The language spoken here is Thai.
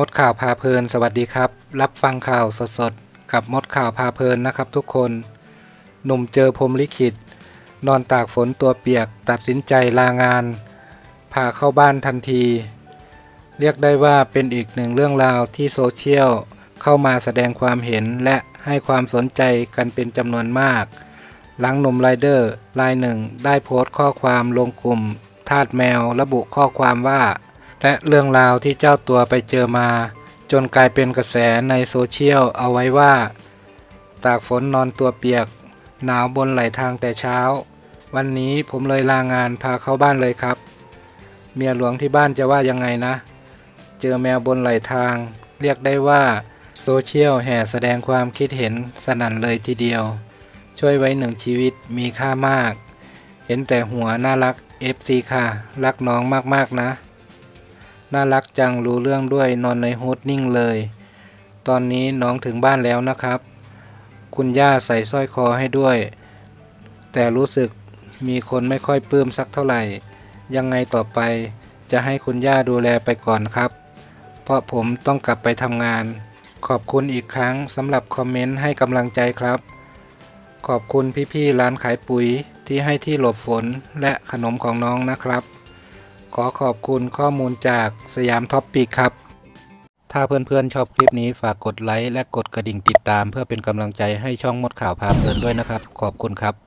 มดข่าวพาเพลินสวัสดีครับ รับฟังข่าวสดๆ กับมดข่าวพาเพลินนะครับทุกคน หนุ่มเจอพรมลิขิต นอนตากฝนตัวเปียก ตัดสินใจลางาน พาเข้าบ้านทันที เรียกได้ว่าเป็นอีกหนึ่งเรื่องราวที่โซเชียลเข้ามาแสดงความเห็นและให้ความสนใจกันเป็นจำนวนมาก หลังหนุ่มไรเดอร์รายหนึ่งได้โพสต์ข้อความลงกลุ่มทาสแมวระบุข้อความว่า และเรื่องราวที่เจ้าตัวไปเจอมา จนกลายเป็นกระแสในโซเชียลเอาไว้ว่า ตากฝนนอนตัวเปียก หนาวบนไหลทางแต่เช้า วันนี้ผมเลยลางานพาเข้าบ้านเลยครับ เมียหลวงที่บ้านจะว่ายังไงนะ เจอแมวบนไหลทาง เรียกได้ว่าโซเชียลแห่แสดงความคิดเห็นสนั่นเลยทีเดียว ช่วยไว้หนึ่งชีวิตมีค่ามาก เห็นแต่หัวน่ารัก FC ค่ะ รักน้องมากๆนะ น่ารักจังรู้เรื่องด้วยนอนในฮูดนิ่งเลย ตอนนี้น้องถึงบ้านแล้วนะครับ คุณย่าใส่สร้อยคอให้ด้วย แต่รู้สึกมีคนไม่ค่อยปลื้มสักเท่าไหร่ ยังไงต่อไปจะให้คุณย่าดูแลไปก่อนครับ เพราะผมต้องกลับไปทำงาน ขอบคุณอีกครั้งสำหรับคอมเมนต์ให้กำลังใจครับ ขอบคุณพี่ๆร้านขายปุ๋ยที่ให้ที่หลบฝนและขนมของน้องนะครับ ขอขอบคุณข้อมูลจากสยามท็อปปิกครับ ถ้าเพื่อนๆชอบคลิปนี้ฝากกดไลค์และกดกระดิ่งติดตาม เพื่อเป็นกำลังใจให้ช่องมดข่าวพาเพลินด้วยนะครับ ขอบคุณครับ